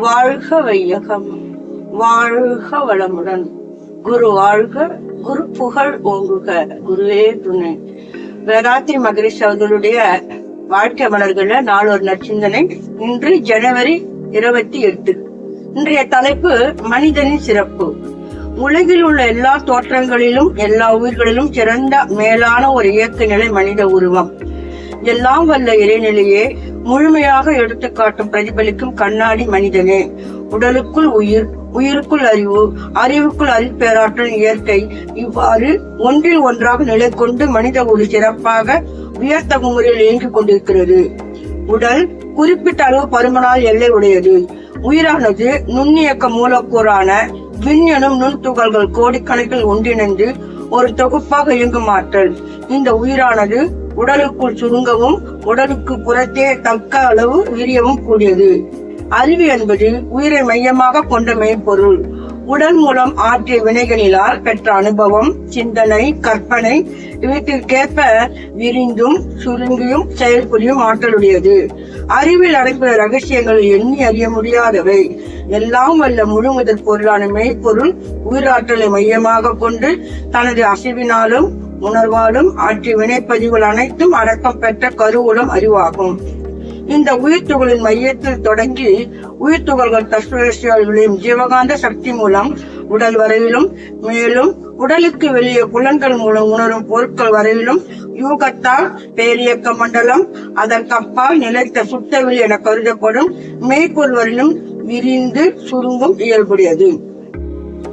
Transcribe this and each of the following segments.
வாழ்க வையகம் வாழ்க வளமுடன். குரு வாழ்க குரு புகழ் ஓங்குக. குருவே துணை. வேதாத்திரி மகரிஷ் அவர்களுடைய வாழ்க்கை மலர்கள நாளொரு நற்சிந்தனை இன்று ஜனவரி இருபத்தி எட்டு. இன்றைய தலைப்பு மனிதனின் சிறப்பு. உலகில் உள்ள எல்லா தோற்றங்களிலும் எல்லா உயிர்களிலும் சிறந்த மேலான ஒரு இயக்க நிலை மனித உருவம். எல்லாம் வல்ல இறைநிலையே முழுமையாக எடுத்துக்காட்டும் பிரதிபலிக்கும் கண்ணாடி மனிதனே. உடலுக்குள் உயிர் உயிருக்குள் அறிவு அறிவுக்குள் அறிப்பேராற்றல் இயற்கை இவ்வாறு ஒன்றில் ஒன்றாக நிலை கொண்டு மனித ஒரு சிறப்பாக வியத்தகு முறையில் இயங்கிக் கொண்டிருக்கிறது. உடல் குறிப்பிட்ட அளவு பருமனால் எல்லை உடையது உயிரானது நுண்ணியக்க மூலக்கூறான விண்யனும் நுண்துகள்கள் கோடிக்கணக்கில் ஒன்றிணைந்து ஒரு தொகுப்பாக இயங்கும் ஆற்றல். இந்த உயிரானது உடலுக்குள் சுருங்கவும் உடலுக்கு புறத்தே தக்க அளவு வீரியமும் கூடியது. அறிவு என்பது உயிரை மையமாக கொண்ட மெய்ப்பொருள். உடல் மூலம் ஆற்றிய வினைகளினால் பெற்ற அனுபவம் சிந்தனை கற்பனை இவற்றிற்கேற்ப விரிந்தும் சுருங்கியும் செயல்புரியும் ஆற்றலுடையது. அறிவில் அடங்கிய ரகசியங்கள் எண்ணி அறிய முடியாதவை. எல்லாம் வல்ல முழுமுதற் பொருளான மெய்ப்பொருள் உயிராற்றலை மையமாக கொண்டு தனது அசைவினாலும் உணர்வாலும் ஆற்றி வினைப்பதிவுகள் அனைத்தும் அடக்கம் பெற்ற கருவூலம் அறிவாகும். இந்த உயிர்த்துகளின் மையத்தில் தொடங்கி உயிர்த்துகள்கள் தஸ்வரசியால் விளையும் ஜீவகாந்த சக்தி மூலம் உடல் வரையிலும் மேலும் உடலுக்கு வெளியே புலன்கள் மூலம் உணரும் பொருட்கள் வரையிலும் யூகத்தால் பேரியக்க மண்டலம் அதற்கப்பால் நிலைத்த சுத்தவெளி என கருதப்படும் மெய்ப்பொருள் வரையிலும் விரிந்து சுருங்கும் இயல்புடையது.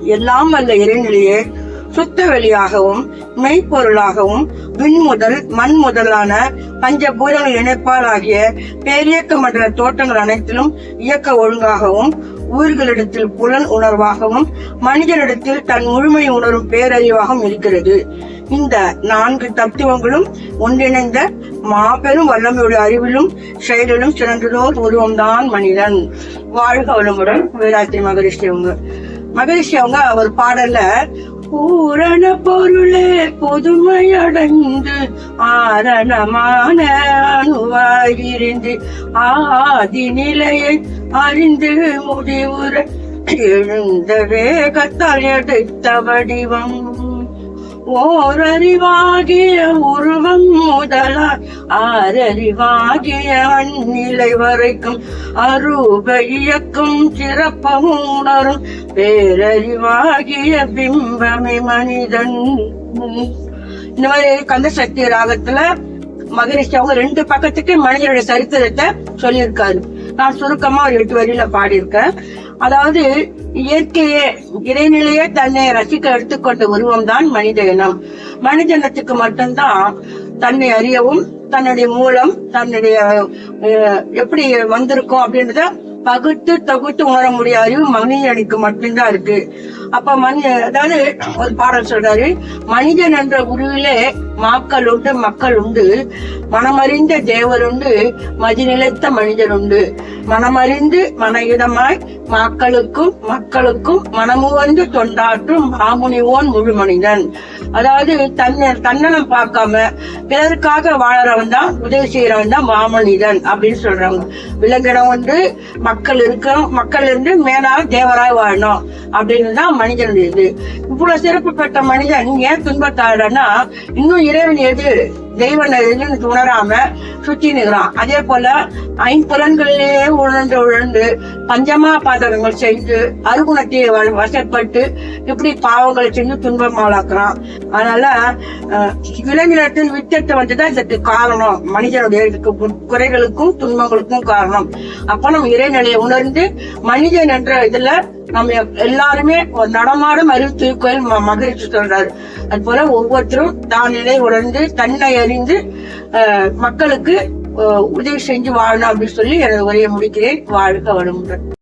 எல்லாம் அல்ல இறைநிலையே சுத்த வெளியாகவும் மெய்ப்பொருளாகவும் விண் முதல் மண் முதலான பஞ்சபூதங்கள் இணைப்பால் ஆகிய பேரியக்க மண்டல தோட்டங்கள் அனைத்திலும் இயக்க ஒழுங்காகவும் உயிர்களிடத்தில் புலன் உணர்வாகவும் மனிதனிடத்தில் தன் முழுமை உணரும் பேரறிவாகவும் இருக்கிறது. இந்த நான்கு தத்துவங்களும் ஒன்றிணைந்த மாபெரும் வல்லமையுடைய அறிவிலும் செயலிலும் சிறந்ததோர் உருவம்தான் மனிதன். வாழ்க வளமுடன் வீராத்திரி மகரிஷி அவங்க. மகரிஷி அவங்க ஒரு பாடல்ல பூரண பொருளே புதுமையடைந்து ஆரணமான அணுவாயிருந்து ஆதி நிலையை அறிந்து முடிவுற எழுந்த வேகத்தால் எடுத்த வடிவம். ஓரறிவாகிய உருவம் முதலால் ஆரறிவாகிய அந்நிலை வரைக்கும் அரூப இயக்கும் சிறப்பமும் உணரும் பேரறிவாகிய பிம்பமே மனிதன். இந்த மாதிரி கந்த சக்தி ராகத்துல மகரிஷி அவங்க ரெண்டு பக்கத்துக்கு மனிதனுடைய சரித்திரத்தை சொல்லியிருக்காரு. நான் சுருக்கமா ஒரு எட்டு வரியில பாடியிருக்கேன். அதாவது இயற்கையே இறைநிலையே தன்னை ரசிக்க எடுத்துக்கொண்ட உருவம் தான் மனித இனம். மனித இனத்துக்கு மட்டும்தான் தன்னை அறியவும் தன்னுடைய மூலம் தன்னுடைய எப்படி வந்திருக்கும் அப்படின்றத பகுத்து தொகுத்து உணர முடிய அறிவு மனிதனுக்கு மட்டும்தான் இருக்கு. அப்ப மனித அதாவது ஒரு பாடல் சொல்றாரு மனிதன் என்ற உருவிலே மாக்கள் உண்டு மக்கள் உண்டு. மனமறிந்த தேவர் உண்டு மதிநிலைத்த மனிதன் உண்டு. மனமறிந்து இடமாய் மக்களுக்கும் மக்களுக்கும் மனமுவந்து தொண்டாற்றும் மாமுனிவோன் முழு மனிதன் அதாவது தன்னை தன்னலம் பார்க்காம பிறருக்காக வாழறவன் தான் உதவி செய்யறவன் தான் மாமனிதன் அப்படின்னு சொல்றாங்க. விலங்கிடம் வந்து மக்கள் இருக்கணும் மக்கள் இருந்து மேலாக தேவராய் வாழணும் அப்படின்னு தான் மனிதனுடைய இது இவ்வளவு சிறப்பு பெற்ற மனிதன் ஏன் துன்பத்தாடுறன்னா இன்னும் இறைவன் எது? தெய்வ எதுன்னு உணராம சுற்றி நிற்கிறான் அதே போல ஐம்புலன்களிலேயே உணர்ந்து உழந்து பஞ்சமா பாதகங்கள் செய்து அருகுணத்தை வ- வசப்பட்டு இப்படி பாவங்களை செஞ்சு துன்பமாளாக்குறான். அதனால அஹ், விலங்கினத்தின் வித்தத்தை வந்துதான் இதற்கு காரணம். மனிதனுடைய இதுக்கு குறைகளுக்கும் துன்பங்களுக்கும் காரணம். அப்ப நம்ம இறைநிலையை உணர்ந்து மனிதன் என்ற இதுல நம்ம எல்லாருமே ஒரு நடமாடும் அறிவு திருக்கோயில் ம- மகிழ்ச்சி சொல்றாரு. அது போல ஒவ்வொருத்தரும் தான் நிலை உணர்ந்து தன்னை அறிந்து மக்களுக்கு உதவி செஞ்சு வாழணும் அப்படின்னு சொல்லி எனது உரையை முடிக்கிறேன். வாழ்க வளமுடன்.